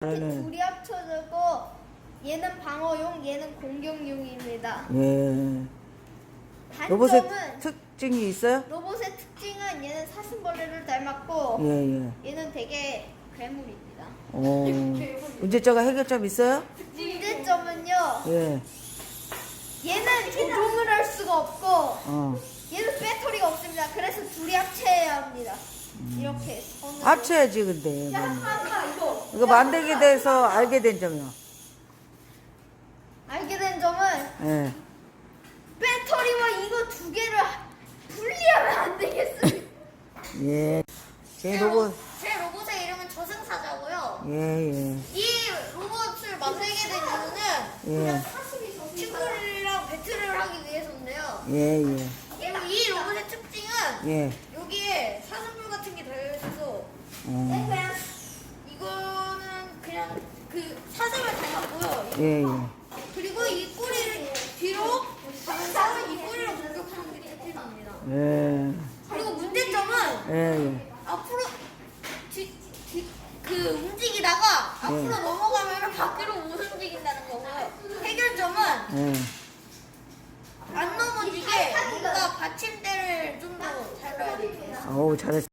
네네. 둘이 합쳐지고 얘는 방어용, 얘는 공격용입니다. 예. 로봇의 단점은 특징이 있어요? 로봇의 특징은 얘는 사슴벌레를 닮았고 예, 예. 얘는 되게 괴물입니다. 어. 문제점과 해결점 있어요? 문제점은요. 예. 얘는 조종을 할 수가 없고 어. 얘는 배터리가 없습니다. 그래서 둘이 합체해야 합니다. 이렇게 손으로. 합쳐야지, 근데. 야, 아빠 이거. 만들게 돼서 알게 된 점이요. 알게 된 점은 예. 배터리와 이거 두 개를 분리하면 안 되겠어요. 예. 제 로봇, 제 로봇의 이름은 저승사자고요. 예, 예. 이 로봇을 만들게 된 이유는 예. 친구들이랑 배틀을 하기 위해서인데요. 예, 예. 그리고 이 로봇의 특징은 예. 여기에 사슴뿔 같은 게 달려있어서 어. 예, 예. 그리고 이 꼬리를 뒤로 방사를 이 꼬리를 공격하는 게 특징입니다. 예. 그리고 문제점은 예, 예. 앞으로 뒤, 뒤, 그 움직이다가 앞으로 네. 넘어가면 밖으로 못 움직인다는 거고요. 해결점은 예. 안 넘어지게 뭔가 받침대를 좀 더잘 놔야 돼요. 어우, 잘했어.